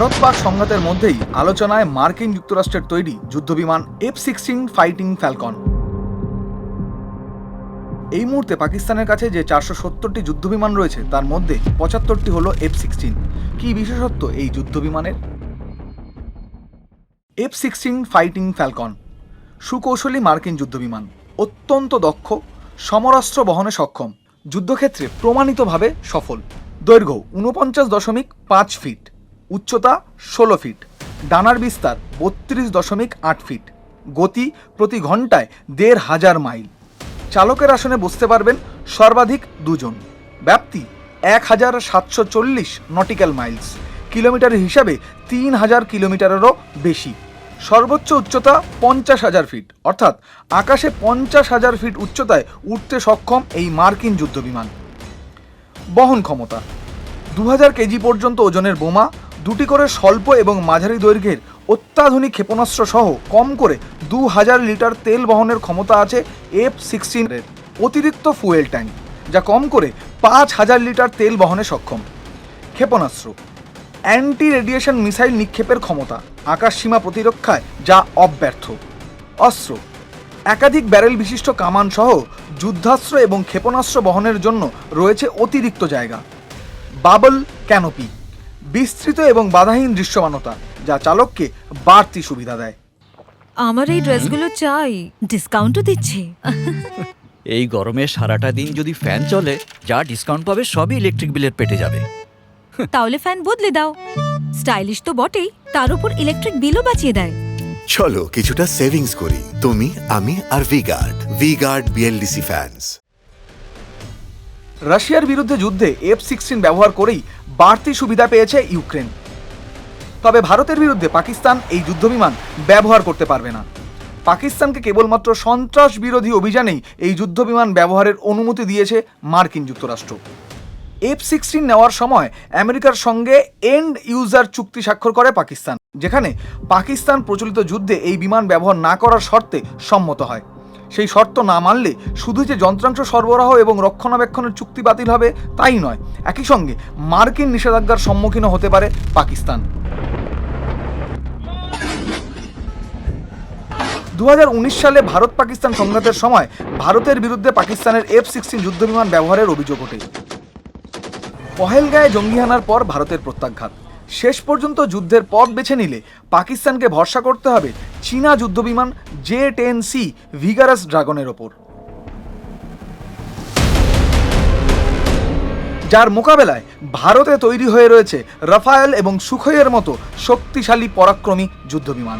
ভারত পাক সংঘাতের মধ্যেই আলোচনায় মার্কিন যুক্তরাষ্ট্রের তৈরি যুদ্ধবিমান এফ সিক্সটিন ফাইটিং ফ্যালকন এই মুহূর্তে পাকিস্তানের কাছে যে চারশো সত্তরটি যুদ্ধবিমান রয়েছে, তার মধ্যে পঁচাত্তরটি হলো এফ সিক্সটিন কী বিশেষত্ব এই যুদ্ধবিমানের? এফ সিক্সটিন ফাইটিং ফ্যালকন সুকৌশলী মার্কিন যুদ্ধবিমান, অত্যন্ত দক্ষ, সমরাস্ত্র বহনে সক্ষম, যুদ্ধক্ষেত্রে প্রমাণিতভাবে সফল, দৈর্ঘ্য ঊনপঞ্চাশ দশমিক পাঁচ ফিট। উচ্চতা ষোলো ফিট, ডানার বিস্তার বত্রিশ দশমিক আট ফিট, গতি প্রতি ঘন্টায় দেড় হাজার মাইল। চালকের আসনে বসতে পারবেন সর্বাধিক দুজন। ব্যাপ্তি এক হাজার সাতশো চল্লিশ নটিক্যাল মাইলস, কিলোমিটার হিসাবে তিন হাজার কিলোমিটারেরও বেশি। সর্বোচ্চ উচ্চতা পঞ্চাশ হাজার ফিট, অর্থাৎ আকাশে পঞ্চাশ হাজার ফিট উচ্চতায় উঠতে সক্ষম এই মার্কিন যুদ্ধবিমান। বহন ক্ষমতা দু হাজার কেজি পর্যন্ত ওজনের বোমা দুটি করে স্বল্প এবং মাঝারি দৈর্ঘ্যের অত্যাধুনিক ক্ষেপণাস্ত্র সহ কম করে দু হাজার লিটার তেল বহনের ক্ষমতা আছে এফ সিক্সটিনের অতিরিক্ত ফুয়েল ট্যাঙ্ক, যা কম করে পাঁচ হাজার লিটার তেল বহনে সক্ষম। ক্ষেপণাস্ত্র অ্যান্টি রেডিয়েশন মিসাইল নিক্ষেপের ক্ষমতা আকাশসীমা প্রতিরক্ষায়, যা অব্যর্থ। অস্ত্র, একাধিক ব্যারেল বিশিষ্ট কামান সহ যুদ্ধাস্ত্র এবং ক্ষেপণাস্ত্র বহনের জন্য রয়েছে অতিরিক্ত জায়গা। বাবল ক্যানোপি বিস্তৃত এবং বাধাহীন দৃশ্যমানতা যা চালককে বাড়তি সুবিধা দেয়। আমার এই ড্রেসগুলো চাই। ডিসকাউন্টও দিচ্ছে। এই গরমে সারাটা দিন যদি ফ্যান চলে যা ডিসকাউন্ট পাবে সবই ইলেকট্রিক বিলের পেটে যাবে। তাহলে ফ্যান বদলে দাও। স্টাইলিশ তো বটেই তার উপর ইলেকট্রিক বিলও বাঁচিয়ে দেয়। চলো কিছুটা সেভিংস করি। তুমি আমি আর V guard V Guard V Guard BLDC fans রাশিয়ার বিরুদ্ধে যুদ্ধে এফ সিক্সটিন ব্যবহার করেই বাড়তি সুবিধা পেয়েছে ইউক্রেন। তবে ভারতের বিরুদ্ধে পাকিস্তান এই যুদ্ধবিমান ব্যবহার করতে পারবে না। পাকিস্তানকে কেবলমাত্র সন্ত্রাস বিরোধী অভিযানেই এই যুদ্ধবিমান ব্যবহারের অনুমতি দিয়েছে মার্কিন যুক্তরাষ্ট্র। এফ সিক্সটিন নেওয়ার সময় আমেরিকার সঙ্গে এন্ড ইউজার চুক্তি স্বাক্ষর করে পাকিস্তান, যেখানে পাকিস্তান প্রচলিত যুদ্ধে এই বিমান ব্যবহার না করার শর্তে সম্মত হয়। সেই শর্ত না মানলে শুধু যে যন্ত্রাংশ সরবরাহ এবং রক্ষণাবেক্ষণের চুক্তি বাতিল হবে তাই নয়, একই সঙ্গে মার্কিন নিষেধাজ্ঞার সম্মুখীনও হতে পারে পাকিস্তান। দু হাজার উনিশ সালে ভারত পাকিস্তান সংঘাতের সময় ভারতের বিরুদ্ধে পাকিস্তানের এফ সিক্সটিন যুদ্ধবিমান ব্যবহারের অভিযোগ ওঠে। পহেলগাঁয়ে জঙ্গি হানার পর ভারতের প্রত্যাঘাত। শেষ পর্যন্ত যুদ্ধের পথ বেছে নিলে পাকিস্তানকে ভরসা করতে হবে চীনা যুদ্ধবিমান জে টেন সি ভিগারাস ড্রাগনের ওপর। যার মোকাবেলায় ভারতে তৈরি হয়ে রয়েছে রাফায়েল এবং সুখইয়ের মতো শক্তিশালী পরাক্রমী যুদ্ধবিমান।